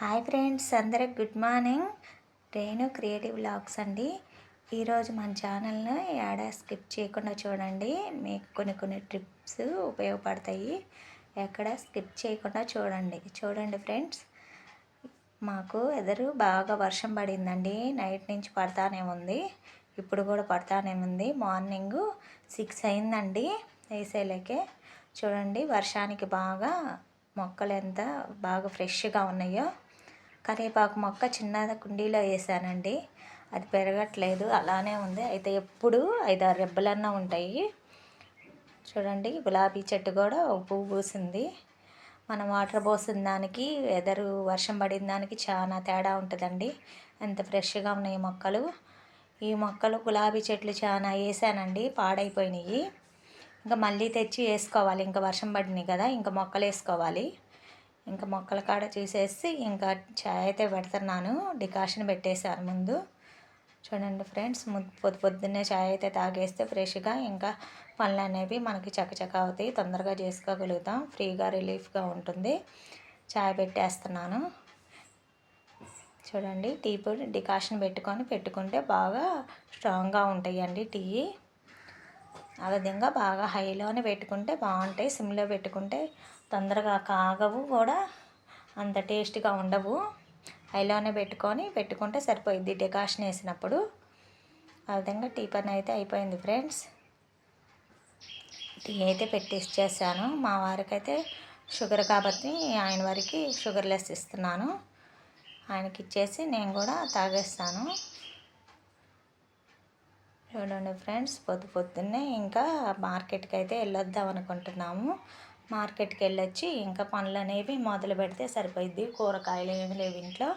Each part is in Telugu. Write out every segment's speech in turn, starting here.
హాయ్ ఫ్రెండ్స్ అందరికి good morning. Renu creative blogs అండి. ఈరోజు మన ఛానల్ను ఏడా స్కిప్ చేయకుండా చూడండి. మీకు కొన్ని కొన్ని ట్రిప్స్ ఉపయోగపడతాయి. ఎక్కడ స్కిప్ చేయకుండా చూడండి. చూడండి ఫ్రెండ్స్ మాకు ఎదురు బాగా వర్షం పడిందండి. నైట్ నుంచి పడతానే ఉంది. ఇప్పుడు కూడా పడతానే ఉంది. మార్నింగ్ సిక్స్ అయిందండి వేసేలేకే. చూడండి వర్షానికి బాగా మొక్కలు ఎంత బాగా ఫ్రెష్గా ఉన్నాయో. కరివేపాకు మొక్క చిన్న కుండీలో వేసానండి. అది పెరగట్లేదు అలానే ఉంది. అయితే ఎప్పుడు ఐదారు రెబ్బలన్నా ఉంటాయి. చూడండి గులాబీ చెట్టు కూడా ఒక పువ్వు పూసింది. మనం వాటర్ పోసిన దానికి వెదరు వర్షం పడిన దానికి చాలా తేడా ఉంటుందండి. ఎంత ఫ్రెష్గా ఉన్నాయి మొక్కలు. ఈ మొక్కలు గులాబీ చెట్లు చాలా వేసానండి పాడైపోయినాయి. ఇంకా మళ్ళీ తెచ్చి వేసుకోవాలి. ఇంకా వర్షం పడినాయి కదా ఇంకా మొక్కలు వేసుకోవాలి. ఇంకా మొక్కల కాడ చూసేసి ఇంకా చాయ్ అయితే పెడుతున్నాను. డికాషన్ పెట్టేశారు ముందు. చూడండి ఫ్రెండ్స్ పొద్దు పొద్దున్నే చాయ్ అయితే తాగేస్తే ఫ్రెష్గా ఇంకా పనులు అనేవి మనకి చకచక అవుతాయి. తొందరగా చేసుకోగలుగుతాం. ఫ్రీగా రిలీఫ్గా ఉంటుంది. చాయ్ పెట్టేస్తున్నాను. చూడండి టీ పొడి డికాషన్ పెట్టుకొని పెట్టుకుంటే బాగా స్ట్రాంగ్గా ఉంటాయండి టీ. ఆ విధంగా బాగా హైలోనే పెట్టుకుంటే బాగుంటాయి. సిమ్లో పెట్టుకుంటే తొందరగా కాగవు కూడా అంత టేస్ట్గా ఉండవు. హైలోనే పెట్టుకొని పెట్టుకుంటే సరిపోయింది డెకాషన్ వేసినప్పుడు. ఆ విధంగా టీ పని అయితే అయిపోయింది ఫ్రెండ్స్. టీ అయితే పెట్టి ఇచ్చేసాను మా వారికైతే షుగర్ కాబట్టి ఆయన వారికి షుగర్ లెస్ ఇస్తున్నాను. ఆయనకి ఇచ్చేసి నేను కూడా తాగేస్తాను. చూడండి ఫ్రెండ్స్ పొద్దు పొద్దున్నే ఇంకా మార్కెట్కి అయితే వెళ్ళొద్దాం అనుకుంటున్నాము. మార్కెట్కి వెళ్ళొచ్చి ఇంకా పనులు అనేవి మొదలు పెడితే సరిపోయిద్ది. కూరగాయలు ఏమి లేవు ఇంట్లో.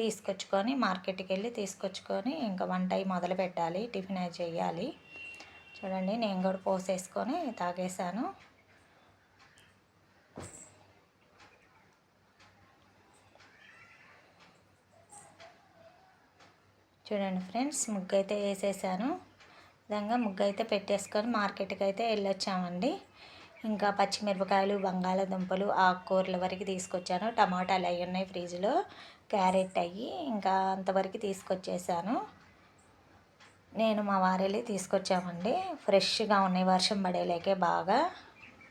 తీసుకొచ్చుకొని మార్కెట్కి వెళ్ళి తీసుకొచ్చుకొని ఇంకా వంట మొదలు పెట్టాలి. టిఫిన్ అయి చేయాలి. చూడండి నేను కూడా పోసేసుకొని తాగేశాను. చూడండి ఫ్రెండ్స్ ముగ్గు అయితే వేసేసాను. విధంగా ముగ్గు అయితే పెట్టేసుకొని మార్కెట్కి అయితే వెళ్ళొచ్చామండి. ఇంకా పచ్చిమిరపకాయలు బంగాళదుంపలు ఆకుకూరల వరకు తీసుకొచ్చాను. టమాటాలు అవి ఉన్నాయి ఫ్రిడ్జ్లో. క్యారెట్ అయ్యి ఇంకా అంతవరకు తీసుకొచ్చేసాను. నేను మా వారెళ్ళి తీసుకొచ్చామండి. ఫ్రెష్గా ఉన్నాయి వర్షం పడేలేకే బాగా.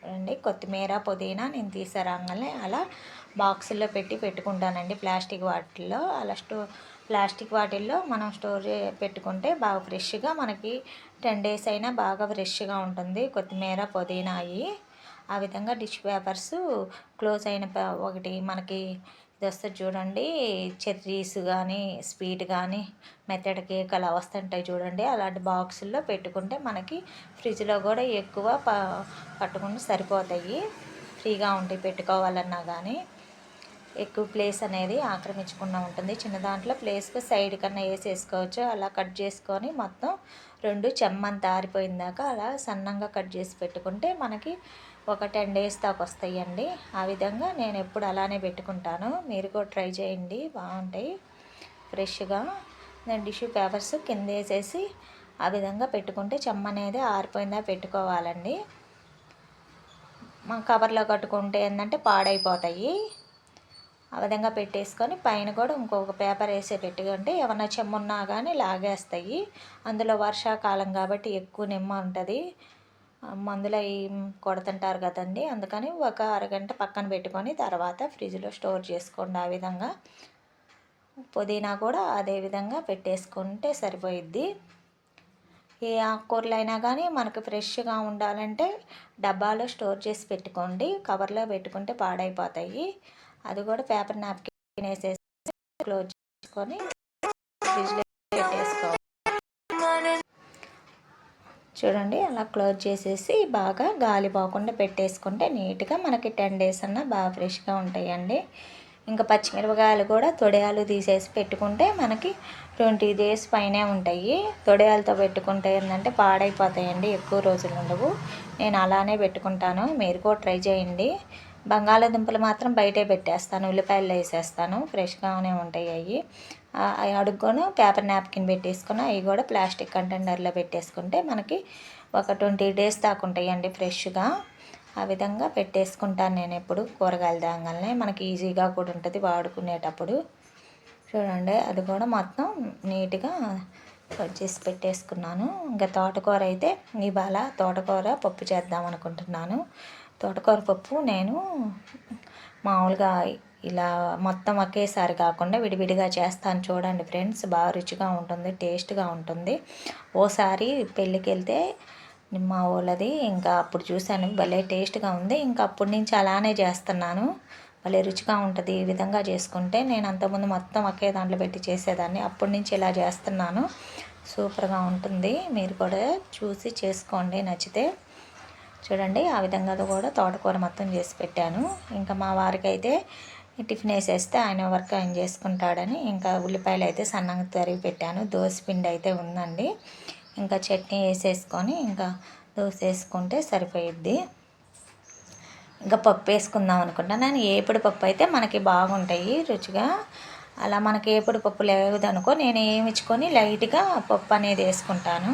అండి కొత్తిమీర పుదీనా నేను తీసారాగానే అలా బాక్సుల్లో పెట్టి పెట్టుకుంటానండి ప్లాస్టిక్ వాటిల్లో. అలా స్టో ప్లాస్టిక్ వాటిల్లో మనం స్టోర్ పెట్టుకుంటే బాగా ఫ్రెష్గా మనకి టెన్ డేస్ అయినా బాగా ఫ్రెష్గా ఉంటుంది. కొత్తిమీర పుదీనా అయ్యి ఆ విధంగా డిష్ పేపర్స్ క్లోజ్ అయిన ఒకటి మనకి ఇది వస్తుంది చూడండి. చెర్రీస్ కానీ స్వీట్ కానీ మెత్తడి కేక్ అలా వస్తుంటాయి చూడండి. అలాంటి బాక్సుల్లో పెట్టుకుంటే మనకి ఫ్రిడ్జ్లో కూడా ఎక్కువ ప పట్టుకుంటే సరిపోతాయి. ఫ్రీగా ఉంటాయి పెట్టుకోవాలన్నా కానీ ఎక్కువ ప్లేస్ అనేది ఆక్రమించకుండా ఉంటుంది. చిన్న దాంట్లో ప్లేస్కి సైడ్ కన్నా వేసేసుకోవచ్చు. అలా కట్ చేసుకొని మొత్తం రెండు చెమ్మంత ఆరిపోయిందాకా అలా సన్నంగా కట్ చేసి పెట్టుకుంటే మనకి ఒక టెన్ డేస్ దాకా వస్తాయండి. ఆ విధంగా నేను ఎప్పుడు అలానే పెట్టుకుంటాను. మీరు కూడా ట్రై చేయండి. బాగుంటాయి. ఫ్రెష్గా నేను టిష్యూ పేపర్స్ కింద వేసేసి ఆ విధంగా పెట్టుకుంటే చెమ్మ అనేది ఆరిపోయిందా పెట్టుకోవాలండి. మా కవర్లో కట్టుకుంటే ఏంటంటే పాడైపోతాయి. ఆ విధంగా పెట్టేసుకొని పైన కూడా ఇంకొక పేపర్ వేసే పెట్టుకుంటే ఏమన్నా చెమ్మున్నా కానీ లాగేస్తాయి. అందులో వర్షాకాలం కాబట్టి ఎక్కువ నిమ్మ ఉంటుంది. మందులు అవి కొడుతుంటారు కదండి. అందుకని ఒక అరగంట పక్కన పెట్టుకొని తర్వాత ఫ్రిడ్జ్లో స్టోర్ చేసుకోండి ఆ విధంగా. పుదీనా కూడా అదే విధంగా పెట్టేసుకుంటే సరిపోయిద్ది. ఏ ఆకుకూరలు అయినా కానీ మనకు ఫ్రెష్గా ఉండాలంటే డబ్బాలో స్టోర్ చేసి పెట్టుకోండి. కవర్లో పెట్టుకుంటే పాడైపోతాయి. అది కూడా పేపర్ నాప్కిన్ వేసేసి క్లోజ్ చేసుకొని ఫ్రిడ్జ్లో పెట్టేసుకోవాలి. చూడండి అలా క్లోజ్ చేసేసి బాగా గాలి పోకుండా పెట్టేసుకుంటే నీట్గా మనకి టెన్ డేస్ అన్నా బాగా ఫ్రెష్గా ఉంటాయండి. ఇంకా పచ్చిమిరపకాయలు కూడా తొడయాలు తీసేసి పెట్టుకుంటే మనకి ట్వంటీ డేస్ పైనే ఉంటాయి. తొడయాలతో పెట్టుకుంటే ఏంటంటే పాడైపోతాయండి ఎక్కువ రోజులు ఉండవు. నేను అలానే పెట్టుకుంటాను. మీరు కూడా ట్రై చేయండి. బంగాళాదుంపలు మాత్రం బయటే పెట్టేస్తాను ఉల్లిపాయలు వేసేస్తాను ఫ్రెష్గానే ఉంటాయి అవి అవి అడుక్కొని పేపర్ నాప్కిన్ పెట్టేసుకుని అవి కూడా ప్లాస్టిక్ కంటైనర్లో పెట్టేసుకుంటే మనకి ఒక ట్వంటీ డేస్ దాకా ఉంటాయండి ఫ్రెష్గా. ఆ విధంగా పెట్టేసుకుంటాను నేను ఎప్పుడు కూరగాయలు తేగానే మనకి ఈజీగా కూడా ఉంటుంది వాడుకునేటప్పుడు. చూడండి అది కూడా మొత్తం నీట్గా కట్ చేసి పెట్టేసుకున్నాను. ఇంకా తోటకూర అయితే ఇవాళ తోటకూర పప్పు చేద్దాం అనుకుంటున్నాను. తోటకూర పప్పు నేను మామూలుగా ఇలా మొత్తం ఒకేసారి కాకుండా విడివిడిగా చేస్తాను చూడండి ఫ్రెండ్స్. బాగా రుచిగా ఉంటుంది టేస్ట్గా ఉంటుంది. ఓసారి పెళ్ళికి వెళ్తే మా వాళ్ళది ఇంకా అప్పుడు చూశాను భలే టేస్ట్గా ఉంది. ఇంకా అప్పటి నుంచి అలానే చేస్తున్నాను. భలే రుచిగా ఉంటుంది ఈ విధంగా చేసుకుంటే. నేను అంతకుముందు మొత్తం ఒకే దాంట్లో పెట్టి చేసేదాన్ని. అప్పటి నుంచి ఇలా చేస్తున్నాను. సూపర్గా ఉంటుంది. మీరు కూడా చూసి చేసుకోండి. నచ్చితే చూడండి ఆ విధంగా కూడా తోటకూర మొత్తం చేసి పెట్టాను. ఇంకా మా వారికి అయితే టిఫిన్ వేసేస్తే ఆయన వర్క్ ఆయన చేసుకుంటాడని ఇంకా ఉల్లిపాయలు అయితే సన్నగా తరిగి పెట్టాను. దోశ పిండి అయితే ఉందండి. ఇంకా చట్నీ వేసేసుకొని ఇంకా దోశ వేసుకుంటే సరిపోయిద్ది. ఇంకా పప్పు వేసుకుందాం అనుకుంటాను నేను ఏపుడు పప్పు అయితే మనకి బాగుంటాయి రుచిగా. అలా మనకి ఏపుడు పప్పు లేదనుకో నేను ఏమిచ్చుకొని లైట్గా పప్పు అనేది వేసుకుంటాను.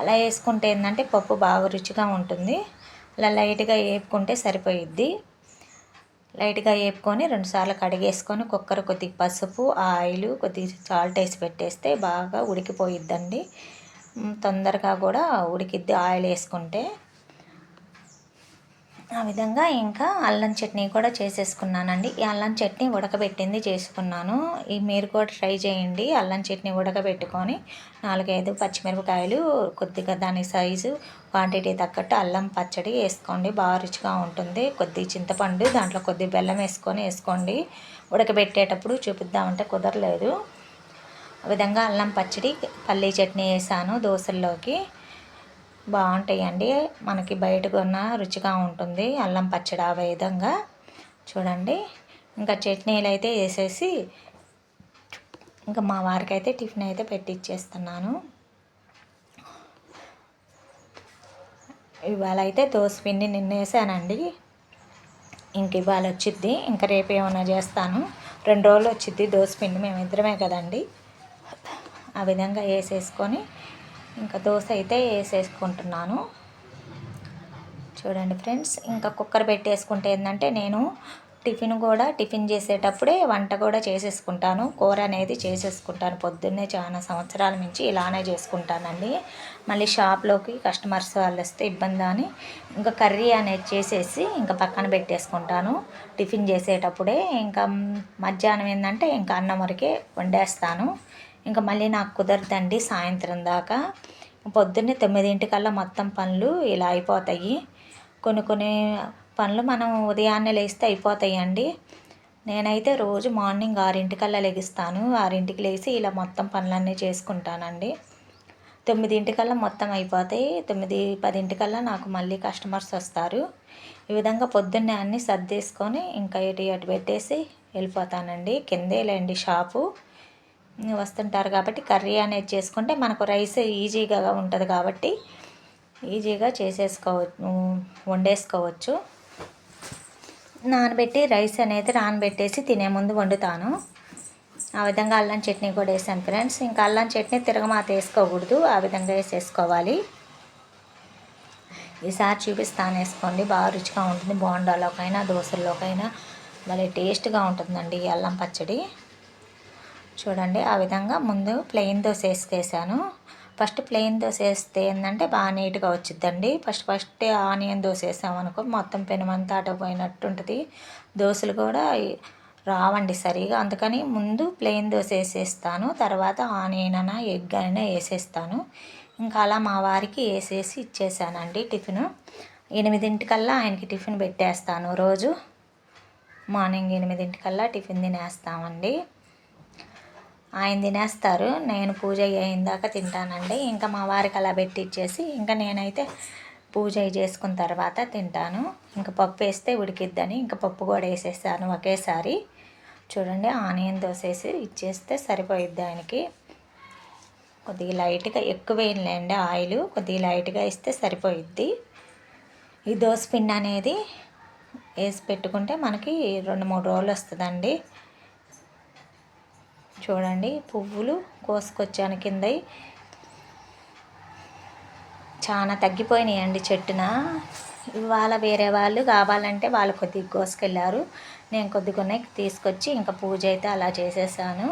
అలా వేసుకుంటే ఏంటంటే పప్పు బాగా రుచిగా ఉంటుంది. అలా లైట్గా వేపుకుంటే సరిపోయిద్ది. లైట్గా వేపుకొని రెండుసార్లు కడిగేసుకొని కుక్కర్ కొద్దిగా పసుపు ఆయిల్ కొద్దిగా సాల్ట్ వేసి పెట్టేస్తే బాగా ఉడికిపోయిద్దండి. తొందరగా కూడా ఉడికిద్ది. ఆయిల్ వేసుకుంటే ఆ విధంగా ఇంకా అల్లం చట్నీ కూడా చేసేసుకున్నానండి. ఈ అల్లం చట్నీ ఉడకబెట్టింది చేసుకున్నాను. ఈ మీరు కూడా ట్రై చేయండి. అల్లం చట్నీ ఉడకబెట్టుకొని నాలుగైదు పచ్చిమిరపకాయలు కొద్దిగా దాని సైజు క్వాంటిటీ తగ్గట్టు అల్లం పచ్చడి వేసుకోండి. బాగా రుచిగా ఉంటుంది. కొద్ది చింతపండు దాంట్లో కొద్ది బెల్లం వేసుకొని వేసుకోండి. ఉడకబెట్టేటప్పుడు చూపిద్దామంటే కుదరలేదు. ఆ విధంగా అల్లం పచ్చడి పల్లీ చట్నీ వేసాను దోశల్లోకి. బాగుంటాయండి. మనకి బయట కొన్న రుచిగా ఉంటుంది. అల్లం పచ్చడి ఆ విధంగా. చూడండి. ఇంకా చట్నీలు అయితే వేసేసి ఇంకా మా వారికి అయితే టిఫిన్ అయితే పెట్టిచ్చేస్తున్నాను. ఇవాళ అయితే పిండి నిన్న వేసానండి ఇంక ఇవాళ వచ్చిద్ది ఇంకా రేపు ఏమైనా చేస్తాను. రెండు రోజులు వచ్చిద్ది పిండి మేము ఇద్దరమే కదండి. ఆ విధంగా వేసేసుకొని ఇంకా దోశ అయితే వేసేసుకుంటున్నాను. చూడండి ఫ్రెండ్స్ ఇంకా కుక్కర్ పెట్టేసుకుంటే ఏంటంటే నేను టిఫిన్ కూడా టిఫిన్ చేసేటప్పుడే వంట కూడా చేసేసుకుంటాను. కూర అనేది చేసేసుకుంటాను. పొద్దున్నే చాలా సంవత్సరాల నుంచి ఇలానే చేసుకుంటానండి. మళ్ళీ షాప్లోకి కస్టమర్స్ వాళ్ళు వస్తే ఇబ్బంది అని ఇంకా కర్రీ అనేది చేసేసి ఇంకా పక్కన పెట్టేసుకుంటాను. టిఫిన్ చేసేటప్పుడే ఇంకా మధ్యాహ్నం ఏంటంటే ఇంకా అన్నం వరకే వండేస్తాను. ఇంకా మళ్ళీ నాకు కుదరదండి సాయంత్రం దాకా. పొద్దున్నే తొమ్మిదింటికల్లా మొత్తం పనులు ఇలా అయిపోతాయి. కొన్ని కొన్ని పనులు మనం ఉదయాన్నే లేస్తే అయిపోతాయండి. నేనైతే రోజు మార్నింగ్ ఆరింటికల్లా లెగిస్తాను. ఆరింటికి లేచి ఇలా మొత్తం పనులన్నీ చేసుకుంటానండి. తొమ్మిదింటికల్లా మొత్తం అయిపోతాయి. తొమ్మిది పదింటికల్లా నాకు మళ్ళీ కస్టమర్స్ వస్తారు. ఈ విధంగా పొద్దున్నే అన్నీ సర్దేసుకొని ఇంకా ఇటు అటు పెట్టేసి వెళ్ళిపోతానండి. కిందే లేండి షాపు. వస్తుంటారు కాబట్టి కర్రీ అనేది చేసుకుంటే మనకు రైస్ ఈజీగా ఉంటుంది కాబట్టి ఈజీగా చేసేసుకోవచ్చు వండేసుకోవచ్చు. నానబెట్టి రైస్ అనేది నానబెట్టేసి తినే ముందు వండుతాను. ఆ విధంగా అల్లం చట్నీ కూడా వేసాను ఫ్రెండ్స్. ఇంకా అల్లం చట్నీ తిరగమాత వేసుకోకూడదు ఆ విధంగా వేసేసుకోవాలి. ఈసారి చూపిస్తాను వేసుకోండి. బాగా రుచిగా ఉంటుంది. బోండాలోకైనా దోశల్లోకైనా భలే టేస్ట్గా ఉంటుందండి ఈ అల్లం పచ్చడి. చూడండి ఆ విధంగా ముందు ప్లెయిన్ దోశ వేసుకేసాను ఫస్ట్ ప్లెయిన్ దోశ వేస్తే ఏంటంటే బాగా నీట్గా వచ్చిద్దండి. ఫస్ట్ ఫస్ట్ ఆనియన్ దోశ వేసామనుకో మొత్తం పెనుమంతా పోయినట్టు ఉంటుంది దోశలు కూడా రావండి సరిగా. అందుకని ముందు ప్లెయిన్ దోశ వేసేస్తాను. తర్వాత ఆనియన్ అయినా ఎగ్ అయినా వేసేస్తాను. ఇంకా అలా మా వారికి వేసేసి ఇచ్చేసానండి టిఫిన్. ఎనిమిదింటికల్లా ఆయనకి టిఫిన్ పెట్టేస్తాను రోజు. మార్నింగ్ ఎనిమిదింటికల్లా టిఫిన్ తినేస్తామండి. ఆయన తినేస్తారు. నేను పూజ అయిన దాకా తింటానండి. ఇంకా మా వారికి అలా పెట్టి ఇచ్చేసి ఇంకా నేనైతే పూజ చేసుకున్న తర్వాత తింటాను. ఇంకా పప్పు వేస్తే ఉడికిద్దని ఇంకా పప్పు కూడా వేసేస్తాను ఒకేసారి. చూడండి ఆనియన్ దోశ వేసి ఇచ్చేస్తే సరిపోయిద్ది ఆయనకి. కొద్దిగా లైట్గా ఎక్కువ వేయలేండి ఆయిల్ కొద్దిగా లైట్గా ఇస్తే సరిపోయిద్ది. ఈ దోశ పిండి అనేది వేసి పెట్టుకుంటే మనకి రెండు మూడు రోజులు వస్తుందండి. చూడండి పువ్వులు కోసుకొచ్చాను కింద. చాలా తగ్గిపోయినాయి అండి చెట్టున. ఇవాళ వేరే వాళ్ళు కావాలంటే వాళ్ళు కొద్దిగా కోసుకెళ్ళారు. నేను కొద్దిగానే తీసుకొచ్చి ఇంకా పూజ అయితే అలా చేసేసాను.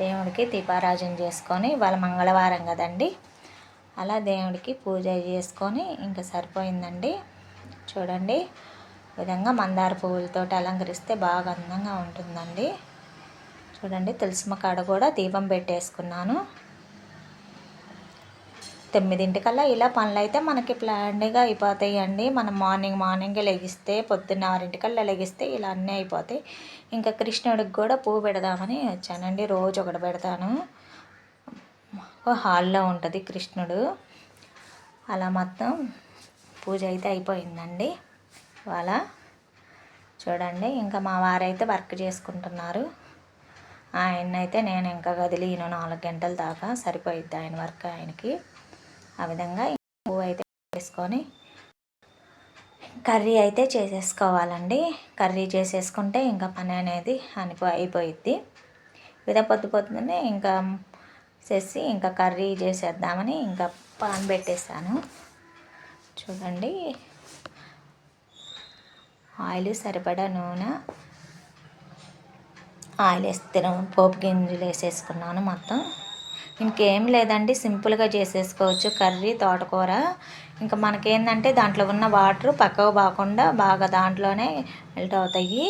దేవుడికి దీపారాజన చేసుకొని ఇవాళ మంగళవారం కదండి. అలా దేవుడికి పూజ చేసుకొని ఇంకా సరిపోయిందండి. చూడండి విధంగా మందార పువ్వులతో అలంకరిస్తే బాగా అందంగా ఉంటుందండి. చూడండి తులసిమ కాడ కూడా దీపం పెట్టేసుకున్నాను. తొమ్మిదింటికల్లా ఇలా పనులు అయితే మనకి ప్లాన్డ్గా అయిపోతాయండి. మనం మార్నింగ్ మార్నింగ్ లెగిస్తే పొద్దున్న ఆరింటికల్లా లెగిస్తే ఇలా అన్నీ అయిపోతాయి. ఇంకా కృష్ణుడికి కూడా పువ్వు పెడదామని వచ్చానండి రోజు ఒకటి పెడతాను. హాల్లో ఉంటుంది కృష్ణుడు. అలా మొత్తం పూజ అయితే అయిపోయిందండి. ఇవాళ చూడండి ఇంకా మా వారైతే వర్క్ చేసుకుంటున్నారు. ఆయన అయితే నేను ఇంకా కదిలిను నాలుగు గంటల దాకా సరిపోయిద్ది ఆయన వర్క్ ఆయనకి. ఆ విధంగా పువ్వు అయితే వేసుకొని కర్రీ అయితే చేసేసుకోవాలండి. కర్రీ చేసేసుకుంటే ఇంకా పని అనేది అనిపో అయిపోయిద్ది. విధ పొద్దు పొద్దునే ఇంకా చేసి ఇంకా కర్రీ చేసేద్దామని ఇంకా పాన్ పెట్టేసాను చూడండి. ఆయిల్ సరిపడా నూనె ఆయిల్ వేస్తే పోపు గింజలు వేసేసుకున్నాను మొత్తం. ఇంకేం లేదండి సింపుల్గా చేసేసుకోవచ్చు కర్రీ తోటకూర. ఇంకా మనకేందంటే దాంట్లో ఉన్న వాటర్ పక్కకు పోకుండా బాగా దాంట్లోనే మెల్ట్ అవుతాయి.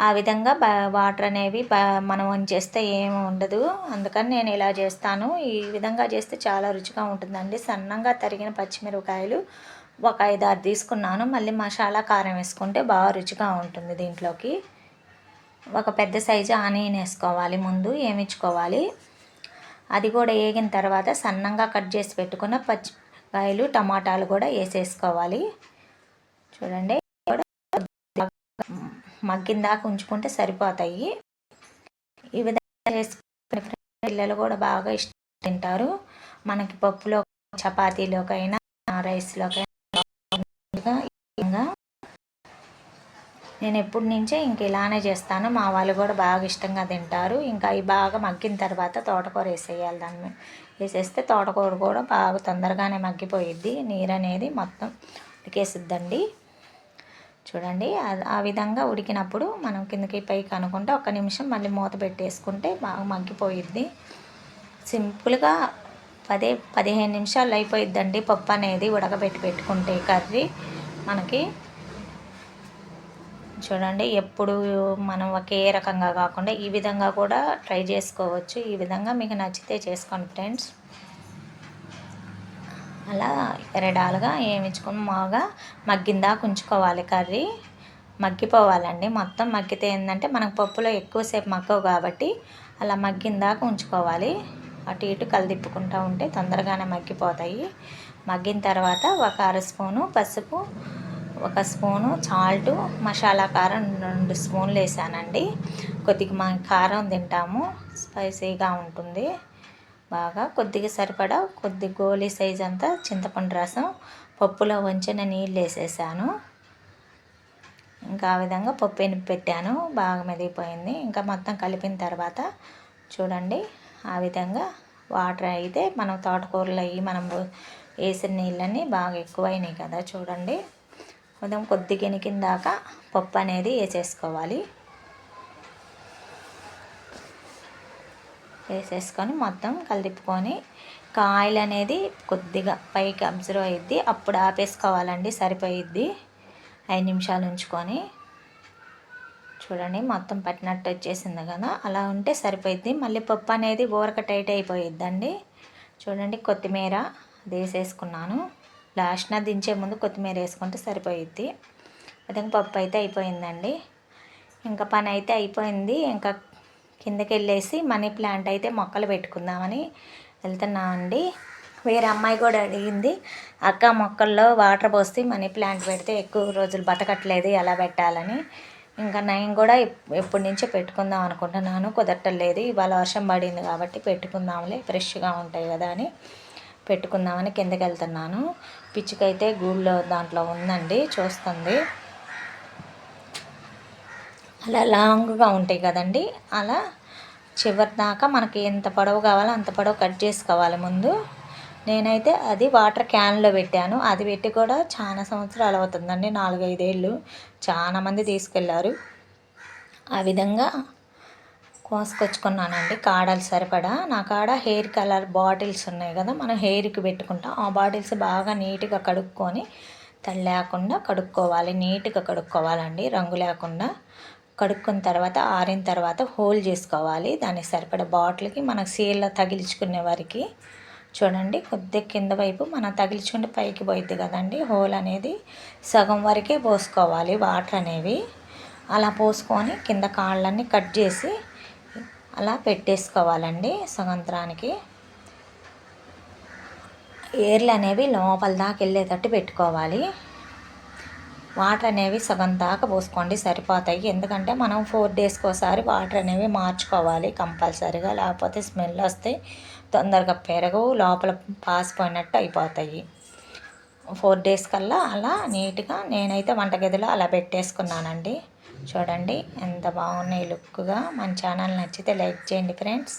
ఆ విధంగా వాటర్ అనేవి మనం వంచేస్తే ఏమి ఉండదు. అందుకని నేను ఇలా చేస్తాను. ఈ విధంగా చేస్తే చాలా రుచిగా ఉంటుందండి. సన్నంగా తరిగిన పచ్చిమిరపకాయలు ఒక ఐదు ఆరు తీసుకున్నాను. మళ్ళీ మసాలా కారం వేసుకుంటే బాగా రుచిగా ఉంటుంది దీంట్లోకి. ఒక పెద్ద సైజు ఆనియన్ వేసుకోవాలి ముందు ఏమిచ్చుకోవాలి అది కూడా వేగిన తర్వాత సన్నంగా కట్ చేసి పెట్టుకున్న పచ్చికాయలు టమాటాలు కూడా వేసేసుకోవాలి. చూడండి మగ్గిన దాకా ఉంచుకుంటే సరిపోతాయి. ఈ విధంగా చేసుకునే పిల్లలు కూడా బాగా ఇష్టం తింటారు. మనకి పప్పులో చపాతీలోకైనా రైస్లోకైనా నేను ఎప్పటి నుంచే ఇంక ఇలానే చేస్తాను. మా వాళ్ళు కూడా బాగా ఇష్టంగా తింటారు. ఇంకా అవి బాగా మగ్గిన తర్వాత తోటకూర వేసేయాలి దాన్ని వేసేస్తే తోటకూర కూడా బాగా తొందరగానే మగ్గిపోయిద్ది. నీరు అనేది మొత్తం ఉడికేసిద్దండి. చూడండి ఆ విధంగా ఉడికినప్పుడు మనం కిందకి పైకి అనుకుంటే ఒక నిమిషం మళ్ళీ మూత పెట్టేసుకుంటే బాగా మగ్గిపోయిద్ది. సింపుల్గా పదే పదిహేను నిమిషాలు అయిపోయిద్దండి పప్పు అనేది ఉడకబెట్టి పెట్టుకుంటే కర్రీ. మనకి చూడండి ఎప్పుడు మనం ఒకే రకంగా కాకుండా ఈ విధంగా కూడా ట్రై చేసుకోవచ్చు. ఈ విధంగా మీకు నచ్చితే చేసుకోండి ఫ్రెండ్స్. అలా ఎరడాలుగా ఏమించుకొని బాగా మగ్గిందాక ఉంచుకోవాలి కర్రీ. మగ్గిపోవాలండి. మొత్తం మగ్గితే ఏంటంటే మనకు పప్పులో ఎక్కువసేపు మగ్గవు కాబట్టి అలా మగ్గిందాక ఉంచుకోవాలి అటు ఇటు కలిదిప్పుకుంటూ ఉంటే తొందరగానే మగ్గిపోతాయి. మగ్గిన తర్వాత ఒక అర స్పూను పసుపు ఒక స్పూను సాల్ట్ మసాలా కారం రెండు స్పూన్లు వేసానండి. కొద్దిగా మా కారం తింటాము. స్పైసీగా ఉంటుంది. బాగా కొద్దిగా సరిపడా కొద్ది గోలీ సైజ్ అంతా చింతపండు రసం పప్పులో వంచిన నీళ్ళు వేసేసాను. ఇంకా ఆ విధంగా పప్పు ఎనిపి పెట్టాను. బాగా మెదిగిపోయింది. ఇంకా మొత్తం కలిపిన తర్వాత చూడండి ఆ విధంగా వాటర్ అయితే మనం తోటకూరలు అయ్యి మనం వేసిన నీళ్ళని బాగా ఎక్కువైనాయి కదా చూడండి. కొంచెం కొద్దిగా దాకా పప్పు అనేది వేసేసుకోవాలి. వేసేసుకొని మొత్తం కలిపుకొని ఆయిల్ అనేది కొద్దిగా పైకి అబ్జర్వ్ అయ్యిద్ది అప్పుడు ఆపేసుకోవాలండి సరిపోయిద్ది. ఐదు నిమిషాలు ఉంచుకొని చూడండి మొత్తం పట్టినట్టు వచ్చేసింది కదా. అలా ఉంటే సరిపోయిద్ది. మళ్ళీ పప్పు అనేది ఊరక టైట్ అయిపోయిద్దండి. చూడండి కొత్తిమీర అది వేసేసుకున్నాను. లాస్ట్న దించే ముందు కొత్తిమీర వేసుకుంటే సరిపోయిద్ది. విధంగా పప్పు అయితే అయిపోయిందండి. ఇంకా పని అయితే అయిపోయింది. ఇంకా కిందకి వెళ్ళేసి మనీ ప్లాంట్ అయితే మొక్కలు పెట్టుకుందామని వెళ్తున్నామండి వేరే అమ్మాయి కూడా అడిగింది అక్క మొక్కల్లో వాటర్ పోస్తే మనీ ప్లాంట్ పెడితే ఎక్కువ రోజులు బతకట్లేదు ఎలా పెట్టాలని? ఇంకా నేను కూడా ఎప్పటి నుంచో పెట్టుకుందాం అనుకుంటున్నాను. కుదరటం లేదు. ఇవాళ వర్షం పడింది కాబట్టి పెట్టుకుందాంలే. ఫ్రెష్గా ఉంటాయి కదా అని. పెట్టుకుందామని కిందకి వెళ్తున్నాను. పిచ్చుకైతే గూళ్ళో దాంట్లో ఉందండి చూస్తుంది. అలా లాంగ్గా ఉంటాయి కదండి. అలా చివరి దాకా మనకి ఎంత పొడవు కావాలో అంత పొడవు కట్ చేసుకోవాలి ముందు. నేనైతే అది వాటర్ క్యాన్లో పెట్టాను. అది పెట్టి కూడా చాలా సంవత్సరాలు అవుతుందండి నాలుగైదేళ్ళు. చాలా మంది తీసుకెళ్ళారు ఆ విధంగా కోసుకొచ్చుకున్నానండి కాడలు సరిపడా. నా కాడ హెయిర్ కలర్ బాటిల్స్ ఉన్నాయి కదా మనం హెయిర్కి పెట్టుకుంటాం. ఆ బాటిల్స్ బాగా నీట్గా కడుక్కొని తడి లేకుండా కడుక్కోవాలి. నీట్గా కడుక్కోవాలండి. రంగు లేకుండా కడుక్కున్న తర్వాత ఆరిన తర్వాత హోల్ చేసుకోవాలి. దానికి సరిపడ బాటిల్కి మనకు సీల్లో తగిలించుకునే వారికి చూడండి కొద్దిగా కింద వైపు మనం తగిలించుకుంటే పైకి పోయిద్ది కదండి. హోల్ అనేది సగం వరకే పోసుకోవాలి వాటర్ అనేవి. అలా పోసుకొని కింద కాళ్ళన్నీ కట్ చేసి అలా పెట్టేసుకోవాలండి సగంత్రానికి ఏర్లు అనేవి లోపల దాకా వెళ్ళేటట్టు పెట్టుకోవాలి. వాటర్ అనేవి సగం దాకా పోసుకోండి సరిపోతాయి. ఎందుకంటే మనం ఫోర్ డేస్కి ఒకసారి వాటర్ అనేవి మార్చుకోవాలి కంపల్సరీగా. లేకపోతే స్మెల్ వస్తే తొందరగా పెరగవు లోపల పాసిపోయినట్టు అయిపోతాయి. ఫోర్ డేస్ కల్లా అలా నీట్గా నేనైతే వంటగదిలో అలా పెట్టేసుకున్నానండి. చూడండి ఎంత బాగున్నాయి లుక్గా. మన ఛానల్ నచ్చితే లైక్ చేయండి ఫ్రెండ్స్.